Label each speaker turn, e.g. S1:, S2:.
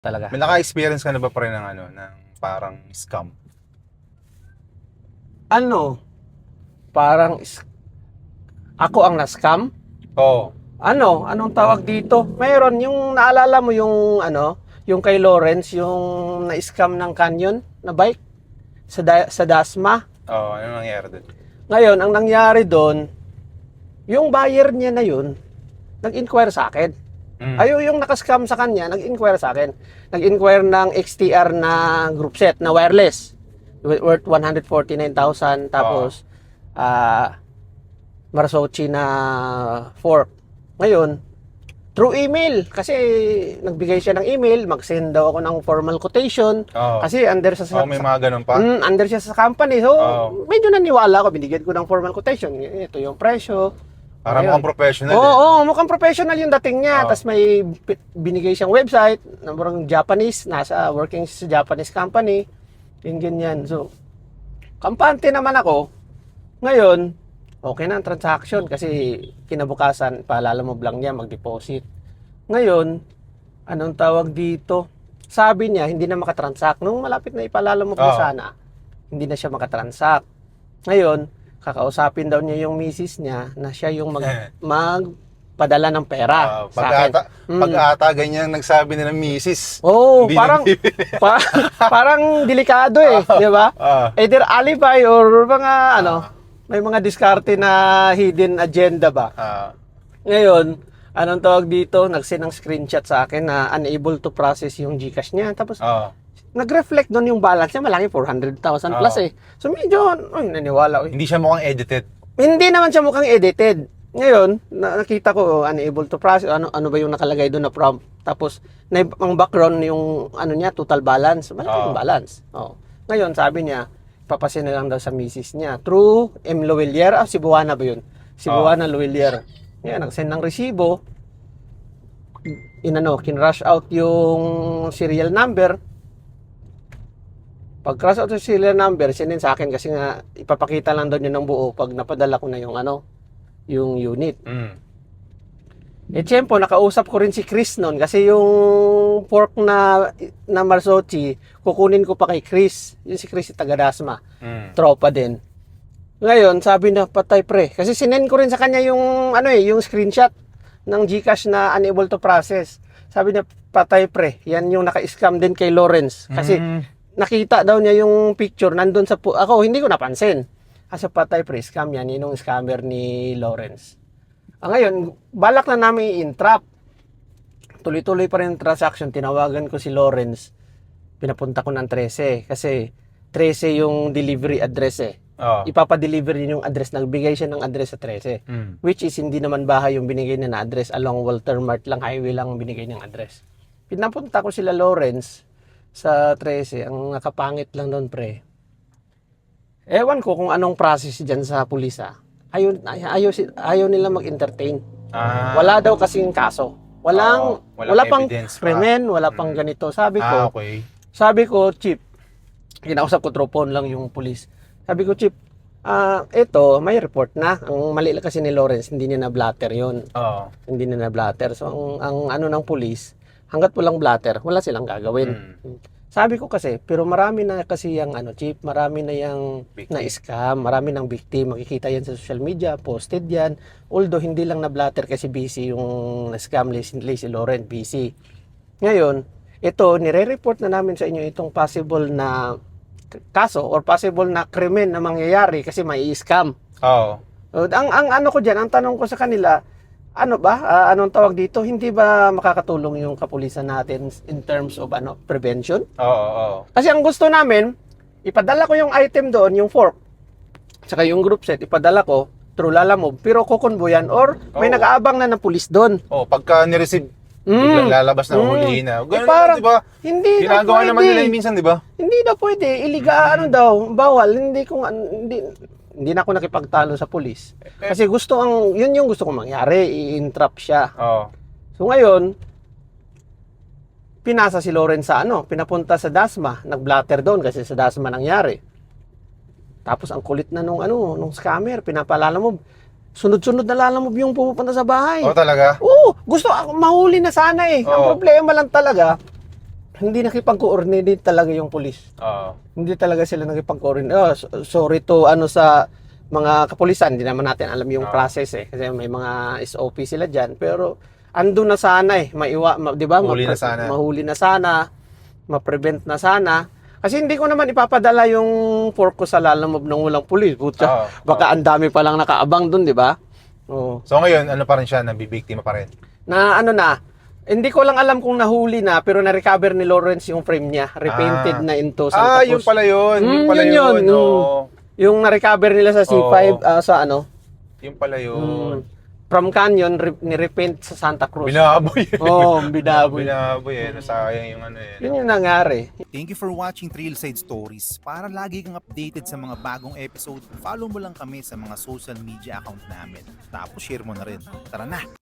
S1: talaga.
S2: May naka-experience ka na ba pa rin ng ano, ng parang scam?
S1: Ano? Parang is- ako ang na-scam?
S2: Oo.
S1: Ano? Anong tawag dito? Mayroon yung naalala mo yung ano, yung kay Lawrence, yung na-scam ng Canyon na bike sa Da- sa Dasma.
S2: Oo, ano nangyari doon?
S1: Ngayon, ang nangyari doon, yung buyer niya na yun, nag-inquire sa akin.
S2: Mm.
S1: Ayo yung nakascam sa kanya, nag-inquire sa akin. Nag-inquire ng XTR na group set na wireless worth 149,000 tapos ah Marsochi na fork. Ngayon, through email kasi nagbigay siya ng email, mag-send daw ako ng formal quotation
S2: Oo.
S1: kasi under sa,
S2: Oo, may mga ganun pa.
S1: Mm, under siya sa company. So,
S2: Oo.
S1: medyo naniwala ako. Binigyan ko ng formal quotation. Ito yung presyo.
S2: Para
S1: Ayun.
S2: mukhang professional.
S1: Oo,
S2: eh.
S1: oo, mukhang professional yung dating niya.
S2: Oo.
S1: Tapos may binigay siyang website, na parang Japanese, nasa working sa Japanese company. Yung ganyan. So, kampante naman ako. Ngayon, okay na ang transaction kasi kinabukasan, paalala mo lang niya mag-deposit. Ngayon, anong tawag dito? Sabi niya, hindi na makatransact. Nung malapit na ipaalala mo pa
S2: Oo.
S1: sana, hindi na siya makatransact. Ngayon, kakausapin daw niya yung misis niya na siya yung mag, magpadala ng pera
S2: Ah,
S1: sa akin.
S2: pag-ata,
S1: Mm.
S2: pag-ata, ganyan nagsabi nila misis.
S1: Oo,
S2: Hindi
S1: parang pa- parang delikado eh, di ba?
S2: Ah.
S1: Either alibi or mga ano, may mga diskarte na hidden agenda ba.
S2: Ah.
S1: Ngayon, anong tawag dito? Nagsend ng screenshot sa akin na unable to process yung GCash niya. Tapos
S2: Oo.
S1: Nag-reflect doon yung balance niya, malaki 400,000 plus
S2: Oo.
S1: eh. So medyo, ay, naniwala. Uy.
S2: Hindi siya mukhang edited.
S1: Hindi naman siya mukhang edited. Ngayon, na- nakita ko oh, unable to process ano ano ba yung nakalagay doon na prompt. Tapos na ang background yung ano niya total balance, malaki
S2: Oo.
S1: yung balance. Oh. Ngayon, sabi niya, papasin na lang daw sa misis niya. True M. Loelier, ah, Cebuana ba yun? Cebuana Loelier. Ngayon, nagsend ng resibo. Inano, kinrush out yung serial number. Pag crush out yung serial number, sinin sa akin kasi nga ipapakita lang daw niya ng buo pag napadala ko na yung ano, yung unit.
S2: Mm.
S1: Eh, tiyempo, nakausap ko rin si Chris noon kasi yung pork na, na Marsochi, kukunin ko pa kay Chris. Yung si Chris, taga Dasma.
S2: Mm.
S1: Tropa din. Ngayon, sabi na, patay pre. Kasi sinend ko rin sa kanya yung, ano eh, yung screenshot ng Gcash na unable to process. Sabi niya, patay pre. Yan yung naka-scam din kay Lawrence. Kasi
S2: Mm.
S1: Nakita daw niya yung picture nandun sa pu- ako hindi ko napansin. Kasi patay pre scam yan yun yung scammer ni Lawrence. Ah, ngayon balak na namin i-entrap. Tuloy-tuloy pa rin yung transaction tinawagan ko si Lawrence pinapunta ko ng 13 kasi 13 yung delivery address eh.
S2: Oo.
S1: ipapadeliver din yung address nagbigay siya ng address sa 13
S2: Mm.
S1: which is hindi naman bahay yung binigay niya na address along Walter Mart lang highway lang ang binigay niyang address. Pinapunta ko sila Lawrence sa 13 ang nakapangit lang doon pre ewan ko kung anong process diyan sa pulis ah ayaw, ayaw, ayaw nila mag-entertain
S2: Ah.
S1: wala daw kasing kaso walang
S2: walang
S1: wala pang
S2: evidence pa.
S1: krimen wala pang
S2: Mm.
S1: ganito sabi
S2: Ah,
S1: ko
S2: okay.
S1: sabi ko, Chip, kinausap ko tropon lang yung pulis. Sabi ko, Chip, ah, ito, may report na. Ang mali kasi ni Lawrence, hindi niya na-blatter yon
S2: Oo.
S1: Hindi niya na-blatter. So, ang, ang ano ng pulis, hanggat walang blatter, wala silang gagawin.
S2: Mm.
S1: Sabi ko kasi, pero marami na kasi yung ano, Chip, marami na yung na-scam, marami ng victim. Makikita yan sa social media, posted yan. Although, hindi lang na-blatter kasi busy yung na-scam recently si Laurent, busy. Ngayon, ito, nire-report na namin sa inyo itong possible na kaso or possible na krimen na mangyayari kasi may scam.
S2: Oo.
S1: So, ang, ang ano ko dyan, ang tanong ko sa kanila, ano ba, ah, anong tawag dito, hindi ba makakatulong yung kapulisan natin in terms of ano prevention?
S2: Oo, oo.
S1: Kasi ang gusto namin, ipadala ko yung item doon, yung fork, saka yung group set, ipadala ko through Lalamove, pero kukonbo yan or may
S2: Oo.
S1: nag-aabang na ng pulis doon.
S2: Oh, pagka ni-receive,
S1: Mm.
S2: lalabas na
S1: Mm.
S2: hulihin na.
S1: Eh,
S2: Ganun
S1: parang-
S2: naman, di ba?
S1: Hindi na
S2: Ginagawa naman
S1: pwede.
S2: nila minsan, di ba?
S1: Hindi na pwede. Iliga, ano daw, bawal. Hindi ko, nga- hindi, hindi na ako nakipagtalo sa pulis. Kasi gusto ang, yun yung gusto kong mangyari, i-entrap siya.
S2: Oo.
S1: So ngayon, pinasa si Loren sa ano, pinapunta sa Dasma, nag-blatter doon kasi sa Dasma nangyari. Tapos ang kulit na nung ano, nung scammer, pinapalala mo, sunod-sunod na lalamove yung pupunta sa bahay.
S2: Oo, talaga?
S1: Oo, gusto ako mahuli na sana eh. Ang
S2: Oo.
S1: problema lang talaga, hindi nakipag-coordinate talaga yung pulis.
S2: Oo.
S1: Hindi talaga sila nakipag-coordinate. Oh, so- sorry to ano sa mga kapulisan, hindi naman natin alam yung
S2: Ah.
S1: process eh. Kasi may mga SOP sila dyan. Pero andun na sana eh. Maiwa, ma, di ba?
S2: Mahuli na
S1: Mapre-
S2: sana.
S1: Mahuli na sana. Ma-prevent na sana. Kasi hindi ko naman ipapadala yung pork ko sa lalamove ng walang pulis. Butya,
S2: Oo.
S1: baka ang dami palang nakaabang dun, di ba? Oh.
S2: So ngayon, ano pa rin siya, nabibiktima pa rin.
S1: Na ano na, hindi ko lang alam kung nahuli na pero na-recover ni Lawrence yung frame niya. Repainted
S2: Ah.
S1: na into Santa
S2: ah, yun
S1: Cruz.
S2: pala yun.
S1: Mm,
S2: yun pala
S1: yun
S2: yun.
S1: yun.
S2: oo.
S1: Yung na-recover nila sa C5
S2: Oo.
S1: ah, sa ano,
S2: Yun pala yun.
S1: mm, from Canyon, re- ni-repaint sa Santa Cruz.
S2: Binaboy.
S1: Oo, oh, binaboy.
S2: Binaboy eh. Nasayang yung ano eh.
S1: Yun yung nangyari.
S3: Thank you for watching Trailside Stories. Para lagi kang updated sa mga bagong episode, follow mo lang kami sa mga social media account namin. Tapos share mo na rin. Tara na!